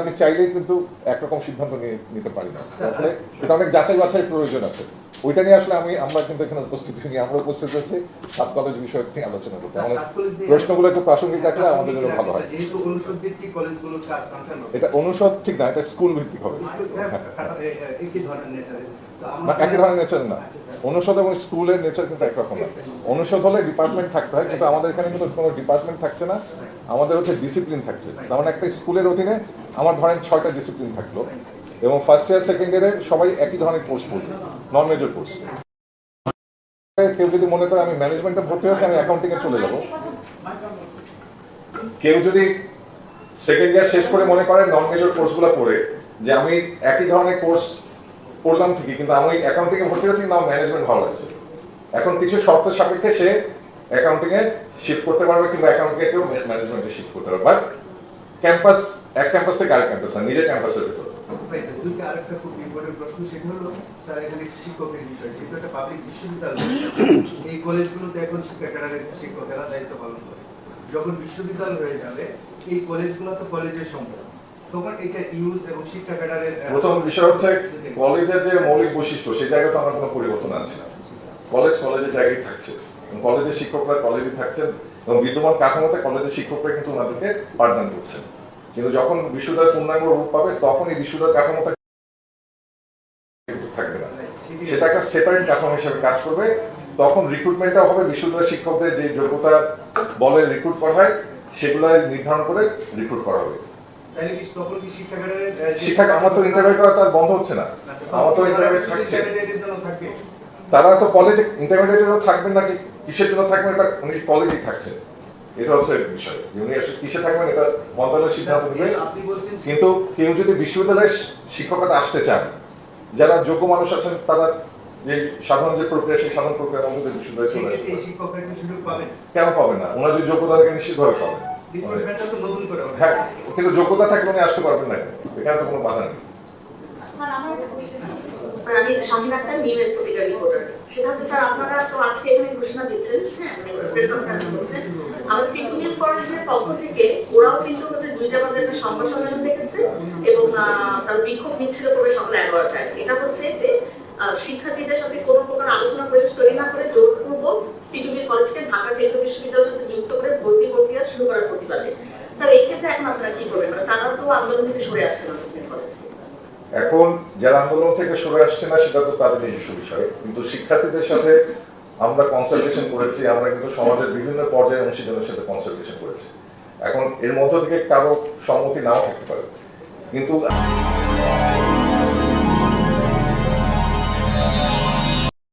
আমি চাইলেই কিন্তু একরকম সিদ্ধান্ত নিতে পারি না। আসলে এটা অনেক যাচাই বাছাই প্রয়োজন আছে। ওইটা নিয়ে আসলে আমি আমরা কিন্তু এখানে উপস্থিত হইনি আমরা উপস্থিত হয়েছি সাত কলেজ বিষয় নিয়ে আলোচনা করতে। আমাদের প্রশ্নগুলো একটু প্রাসঙ্গিক রাখলে আমাদের জন্য ভালো হয়। এটা অনুষদ ঠিক না এটা স্কুল ভিত্তিক হবে। একই ধরনের না একই ধরনের নেচার না। আচ্ছা, অনুষদ এবং স্কুলের নেচার কিন্তু একরকম না। অনুষদ হলে ডিপার্টমেন্ট থাকতে হয় কিন্তু আমাদের এখানে কিন্তু কোনো ডিপার্টমেন্ট থাকছে না। আমাদের হচ্ছে ডিসিপ্লিন থাকছে। তার মানে একটা স্কুলের অধীনে আমার ধরেন ছয়টা ডিসিপ্লিন থাকল, এবং ফার্স্ট ইয়ার সেকেন্ড ইয়ারে সবাই একই ধরনের কোর্স পড়বে নন মেজর কোর্স কেউ যদি মনে করে আমি ম্যানেজমেন্টে ভর্তি হয়েছে, আমি অ্যাকাউন্টিং এ চলে যাব। কেউ যদি সেকেন্ড ইয়ার শেষ করে মনে করে নন মেজর কোর্সগুলো পড়ে, যে আমি একই ধরনের কোর্স পড়লাম ঠিকই, কিন্তু আমি অ্যাকাউন্টিং এ ভর্তি হচ্ছি না ম্যানেজমেন্ট ভালো লাগছে। এখন কিছু শর্ত সাপেক্ষে সে অ্যাকাউন্টিংয়ে শিফট করতে পারবে, কিংবা অ্যাকাউন্টিং এ কেউ ম্যানেজমেন্টে শিফট করতে পারবে। বাট ক্যাম্পাস এক ক্যাম্পাস থেকে আরেক ক্যাম্পাস না নিজের ক্যাম্পাসের ভিতর। ভাই, স্যার, দুইটা আরেকটা খুব ইম্পর্টেন্ট প্রশ্ন সেটা হলো স্যার এখানে শিক্ষকের বিষয় যেহেতু একটা পাবলিক বিশ্ববিদ্যালয় এই কলেজগুলোতে এখন শিক্ষা শিক্ষকেরা দায়িত্ব পালন করে। যখন বিশ্ববিদ্যালয় হয়ে যাবে এই কলেজগুলো তো কলেজের সম্পদ তখন এটা ইউজ এবং শিক্ষা ক্যাডারের প্রথম বিষয় হচ্ছে কলেজের যে মৌলিক বৈশিষ্ট্য সেই জায়গাতে আমার কোনো পরিবর্তন আছে না। কলেজ কলেজের জায়গায় থাকছে। কলেজের শিক্ষকরা কলেজে থাকছেন এবং বিদ্যমান কাঠামোতে কলেজের শিক্ষকরা কিন্তু ওনাদেরকে পাঠদান করছেন। কিন্তু যখন বিশ্ববিদ্যালয় পূর্ণাঙ্গ রূপ পাবে তখন এই বিশ্ববিদ্যালয় কাঠামোটা থাকবে না। সেটা একটা সেপারেট কাঠামো হিসেবে কাজ করবে। তখন রিক্রুটমেন্টটা হবে। বিশ্ববিদ্যালয় শিক্ষকদের যে যোগ্যতা বলে রিক্রুট করা হয় সেগুলো নির্ধারণ করে রিক্রুট করা হবে। তাহলে কি তখন কি শিক্ষা ক্যাডারের আহ, যে- শিক্ষা আমার তো ইন্টারভিউ করা তার বন্ধ হচ্ছে না। আচ্ছা, আমার তো ইন্টারভিউ থাকছে। তারা তো কলেজে ইন্টারমিডিয়েটের জন্য থাকবেন নাকি? কিসের জন্য থাকবেন? এটা উনি কলেজেই থাকছেন। এটা হচ্ছে বিষয়। উনি কিসে থাকবেন এটা মন্ত্রণালয় সিদ্ধান্ত নেবে কিন্তু কেউ যদি বিশ্ববিদ্যালয়ে শিক্ষকতা আসতে চান যারা যোগ্য মানুষ আছেন তারা যে সাধারণ যে প্রক্রিয়া সেই সাধারণ প্রক্রিয়ার মধ্যে দিয়ে বিশ্ববিদ্যালয়ে চলে আসবে পাবেন? কেন পাবে না? ওনার যদি যোগ্যতা থাকে নিশ্চিতভাবে পাবেন। রিক্রুটমেন্টটা তো নতুন করে হবে। হ্যাঁ কিন্তু যোগ্যতা থাকলে উনি আসতে পারবেন না। এখানে তো কোনো বাধা নেই। আমি সংহিতা একটা নিউজ পত্রিকা রিপোর্টার সেটা হচ্ছে, স্যার, আপনারা তো আজকে এখানে ঘোষণা দিচ্ছেন হ্যাঁ প্রেস কনফারেন্স করছেন আমাদের পক্ষ থেকে ওরাও কিন্তু হচ্ছে দুইটা বাজে একটা সংবাদ দেখেছে এবং তার বিক্ষোভ মিছিল করবে সকাল এগারোটায়। এটা হচ্ছে যে শিক্ষার্থীদের সাথে কোনো প্রকার আলোচনা পরিবেশ তৈরি না করে জোরপূর্বক টিটুবির কলেজকে ঢাকা কেন্দ্রীয় বিশ্ববিদ্যালয়ের সাথে যুক্ত করে ভর্তি প্রক্রিয়া শুরু করার প্রতিবাদে। স্যার, এই ক্ষেত্রে এখন আপনারা কি করবেন মানে তারা তো আন্দোলন থেকে সরে আসছে না এখন যারা আন্দোলন থেকে সরে আসছে না, সেটা তো তাদের নিজস্ব বিষয়। কিন্তু শিক্ষার্থীদের সাথে আমরা কনসালটেশন করেছি, আমরা কিন্তু সমাজের বিভিন্ন পর্যায়ে অংশীদারের সাথে কনসালটেশন করেছি। এখন এর মধ্য থেকে কারও সম্মতি নাও থাকতে পারে। কিন্তু